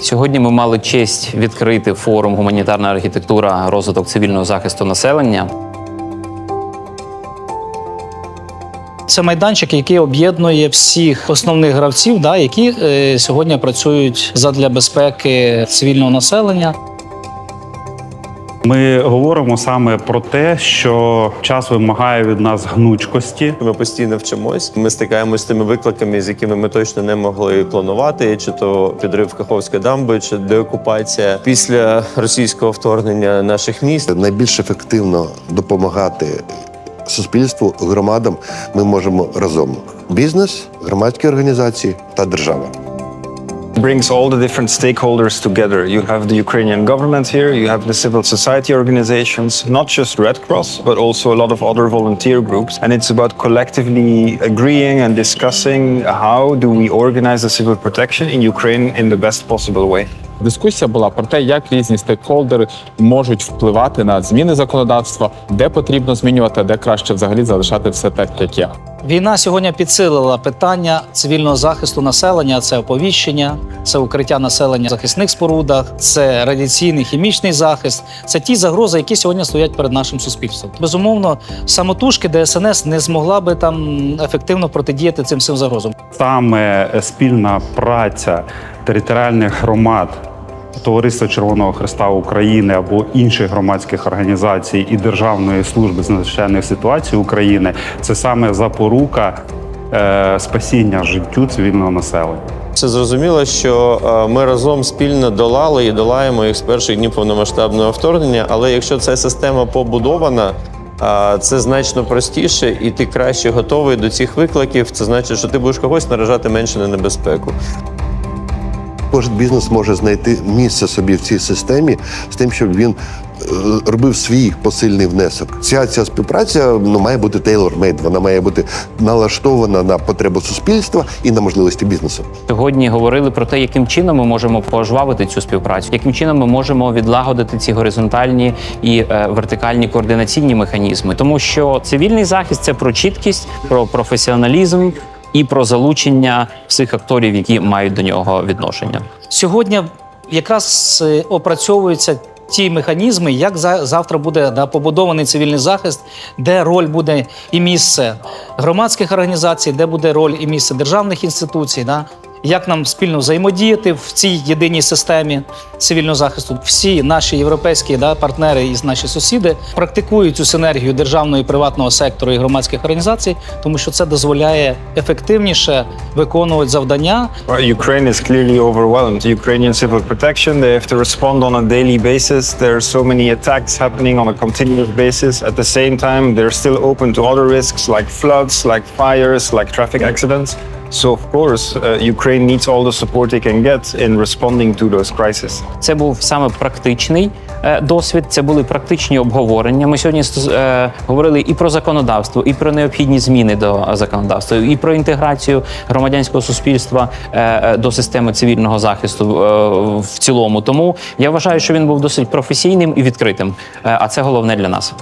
Сьогодні ми мали честь відкрити форум Гуманітарна архітектура розвиток цивільного захисту населення. Це майданчик, який об'єднує всіх основних гравців, да, які е, сьогодні працюють задля безпеки цивільного населення. Ми говоримо саме про те, що час вимагає від нас гнучкості. Ми постійно вчимось. Ми стикаємося з тими викликами, з якими ми точно не могли планувати, чи то підрив Каховської дамби, чи деокупація після російського вторгнення наших міст. найбільш ефективно допомагати суспільству, громадам ми можемо разом: бізнес, громадські організації та держава. Brings all the different stakeholders together. You have the Ukrainian government here, you have the civil society organizations, not just Red Cross, but also a lot of other volunteer groups. And it's about collectively agreeing and discussing how do we organize the civil protection in Ukraine in the best possible way. Дискусія була про те, як різні стейкхолдери можуть впливати на зміни законодавства, де потрібно змінювати, де краще взагалі залишати все так, як є. Війна сьогодні підсилила питання цивільного захисту населення. Це оповіщення, це укриття населення в захисних спорудах, це радіаційний хімічний захист. Це ті загрози, які сьогодні стоять перед нашим суспільством. Безумовно, самотужки ДСНС не змогла би там ефективно протидіяти цим всім загрозам. Саме спільна праця територіальних громад. Товариства Червоного Христа України або інших громадських організацій і Державної служби з надзвичайних ситуацій України це саме запорука е, спасіння життю цивільного населення. Це зрозуміло, що е, ми разом спільно долали і долаємо їх з перших днів повномасштабного вторгнення. Але якщо ця система побудована, е, це значно простіше, і ти краще готовий до цих викликів. Це значить, що ти будеш когось наражати менше на небезпеку. Кожен бізнес може знайти місце собі в цій системі з тим, щоб він е, робив свій посильний внесок. Ця ця співпраця ну, має бути tailor-made, вона має бути налаштована на потребу суспільства і на можливості бізнесу. Сьогодні говорили про те, яким чином ми можемо пожвавити цю співпрацю, яким чином ми можемо відлагодити ці горизонтальні і е, вертикальні координаційні механізми, тому що цивільний захист це про чіткість, про професіоналізм і про залучення всіх акторів, які мають до нього відношення. Сьогодні якраз е, опрацьовуються ті механізми, як за- завтра буде да, побудований цивільний захист, де роль буде і місце громадських організацій, де буде роль і місце державних інституцій. Да? Як нам спільно взаємодіяти в цій єдиній системі цивільного захисту? Всі наші європейські да, партнери і наші сусіди практикують цю синергію державного і приватного сектору і громадських організацій, тому що це дозволяє ефективніше виконувати завдання Ukraine is clearly overwhelmed. Ukrainian civil protection, they have to respond on a daily basis. There are so many attacks happening on a continuous basis. At the same time, they're still open to other risks like floods, like fires, like traffic accidents. So, of course, uh, Ukraine needs all the support they can get in responding to those crises. Це був саме практичний е, досвід, це були практичні обговорення. Ми сьогодні е, говорили і про законодавство, і про необхідні зміни до законодавства, і про інтеграцію громадянського суспільства е, е, до системи цивільного захисту е, в цілому. Тому я вважаю, що він був досить професійним і відкритим. Е, А це головне для нас.